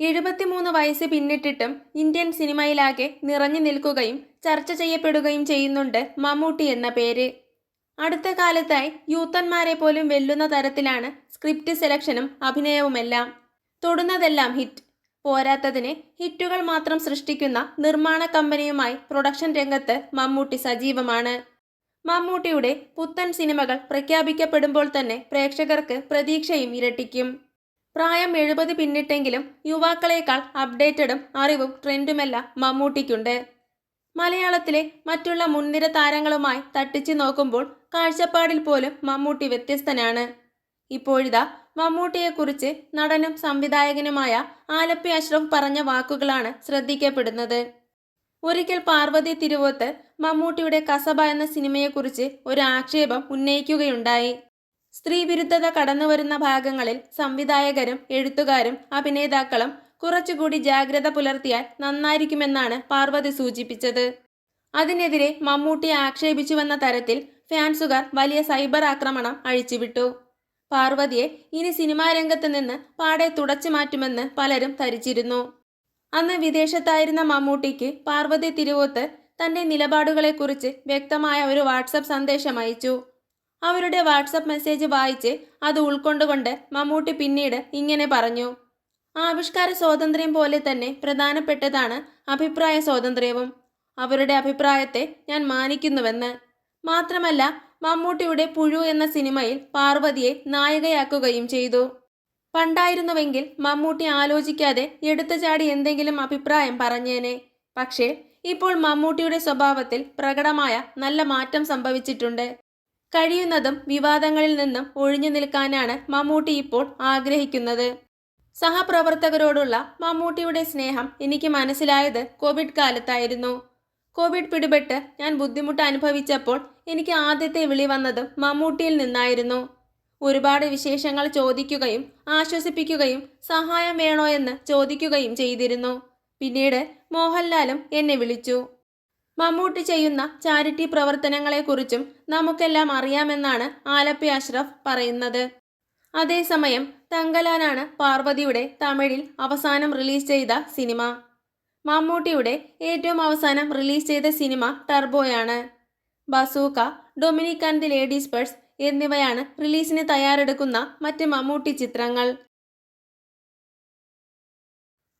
എഴുപത്തിമൂന്ന് വയസ്സ് പിന്നിട്ടിട്ടും ഇന്ത്യൻ സിനിമയിലാകെ നിറഞ്ഞു നിൽക്കുകയും ചർച്ച ചെയ്യപ്പെടുകയും ചെയ്യുന്നുണ്ട് മമ്മൂട്ടി എന്ന പേര്. അടുത്ത കാലത്തായി യൂത്തന്മാരെ പോലും വെല്ലുന്ന തരത്തിലാണ് സ്ക്രിപ്റ്റ് സെലക്ഷനും അഭിനയവുമെല്ലാം. തൊടുന്നതെല്ലാം ഹിറ്റ്. പോരാത്തതിന് ഹിറ്റുകൾ മാത്രം സൃഷ്ടിക്കുന്ന നിർമ്മാണ കമ്പനിയുമായി പ്രൊഡക്ഷൻ രംഗത്ത് മമ്മൂട്ടി സജീവമാണ്. മമ്മൂട്ടിയുടെ പുത്തൻ സിനിമകൾ പ്രഖ്യാപിക്കപ്പെടുമ്പോൾ തന്നെ പ്രേക്ഷകർക്ക് പ്രതീക്ഷയും ഇരട്ടിക്കും. പ്രായം എഴുപത് പിന്നിട്ടെങ്കിലും യുവാക്കളേക്കാൾ അപ്ഡേറ്റഡും അറിവും ട്രെൻഡുമെല്ലാം മമ്മൂട്ടിക്കുണ്ട്. മലയാളത്തിലെ മറ്റുള്ള മുൻനിര താരങ്ങളുമായി തട്ടിച്ചു നോക്കുമ്പോൾ കാഴ്ചപ്പാടിൽ പോലും മമ്മൂട്ടി വ്യത്യസ്തനാണ്. ഇപ്പോഴിതാ മമ്മൂട്ടിയെക്കുറിച്ച് നടനും സംവിധായകനുമായ ആലപ്പി അഷ്റഫ് പറഞ്ഞ വാക്കുകളാണ് ശ്രദ്ധിക്കപ്പെടുന്നത്. ഒരിക്കൽ പാർവതി തിരുവോത്ത് മമ്മൂട്ടിയുടെ കസബ എന്ന സിനിമയെക്കുറിച്ച് ഒരു ആക്ഷേപം ഉന്നയിക്കുകയുണ്ടായി. സ്ത്രീവിരുദ്ധത കടന്നുവരുന്ന ഭാഗങ്ങളിൽ സംവിധായകരും എഴുത്തുകാരും അഭിനേതാക്കളും കുറച്ചുകൂടി ജാഗ്രത പുലർത്തിയാൽ നന്നായിരിക്കുമെന്നാണ് പാർവതി സൂചിപ്പിച്ചത്. അതിനെതിരെ മമ്മൂട്ടി ആക്ഷേപിച്ചുവെന്ന തരത്തിൽ ഫാൻസുകാർ വലിയ സൈബർ ആക്രമണം അഴിച്ചുവിട്ടു. പാർവതിയെ ഇനി സിനിമാ രംഗത്ത് നിന്ന് പാടെ തുടച്ചു മാറ്റുമെന്ന് പലരും ധരിച്ചിരുന്നു. അന്ന് വിദേശത്തായിരുന്ന മമ്മൂട്ടിക്ക് പാർവതി തിരുവോത്ത് തന്റെ നിലപാടുകളെക്കുറിച്ച് വ്യക്തമായ ഒരു വാട്സപ്പ് സന്ദേശം അയച്ചു. അവരുടെ വാട്സപ്പ് മെസ്സേജ് വായിച്ച് അത് ഉൾക്കൊണ്ടുകൊണ്ട് മമ്മൂട്ടി പിന്നീട് ഇങ്ങനെ പറഞ്ഞു. ആവിഷ്കാര സ്വാതന്ത്ര്യം പോലെ തന്നെ പ്രധാനപ്പെട്ടതാണ് അഭിപ്രായ സ്വാതന്ത്ര്യവും. അവരുടെ അഭിപ്രായത്തെ ഞാൻ മാനിക്കുന്നുവെന്ന്. മാത്രമല്ല മമ്മൂട്ടിയുടെ പുഴു എന്ന സിനിമയിൽ പാർവതിയെ നായികയാക്കുകയും ചെയ്തു. പണ്ടായിരുന്നുവെങ്കിൽ മമ്മൂട്ടി ആലോചിക്കാതെ എടുത്തുചാടി എന്തെങ്കിലും അഭിപ്രായം പറഞ്ഞേനെ. പക്ഷേ ഇപ്പോൾ മമ്മൂട്ടിയുടെ സ്വഭാവത്തിൽ പ്രകടമായ നല്ല മാറ്റം സംഭവിച്ചിട്ടുണ്ട്. കഴിയുന്നതും വിവാദങ്ങളിൽ നിന്നും ഒഴിഞ്ഞു നിൽക്കാനാണ് മമ്മൂട്ടി ഇപ്പോൾ ആഗ്രഹിക്കുന്നത്. സഹപ്രവർത്തകരോടുള്ള മമ്മൂട്ടിയുടെ സ്നേഹം എനിക്ക് മനസ്സിലായത് കോവിഡ് കാലത്തായിരുന്നു. കോവിഡ് പിടിപെട്ട് ഞാൻ ബുദ്ധിമുട്ട് അനുഭവിച്ചപ്പോൾ എനിക്ക് ആദ്യത്തെ വിളി വന്നതും മമ്മൂട്ടിയിൽ നിന്നായിരുന്നു. ഒരുപാട് വിശേഷങ്ങൾ ചോദിക്കുകയും ആശ്വസിപ്പിക്കുകയും സഹായം വേണോ എന്ന് ചോദിക്കുകയും ചെയ്തിരുന്നു. പിന്നീട് മോഹൻലാലും എന്നെ വിളിച്ചു. മമ്മൂട്ടി ചെയ്യുന്ന ചാരിറ്റി പ്രവർത്തനങ്ങളെക്കുറിച്ചും നമുക്കെല്ലാം അറിയാമെന്നാണ് ആലപ്പി അഷ്റഫ് പറയുന്നത്. അതേസമയം തങ്കലാനാണ് പാർവതിയുടെ തമിഴിൽ അവസാനം റിലീസ് ചെയ്ത സിനിമ. മമ്മൂട്ടിയുടെ ഏറ്റവും അവസാനം റിലീസ് ചെയ്ത cinema ടർബോയാണ്. Bazooka Dominic and the ladies purse എന്നിവയാണ് റിലീസിന് തയ്യാറെടുക്കുന്ന മറ്റ് മമ്മൂട്ടി ചിത്രങ്ങൾ.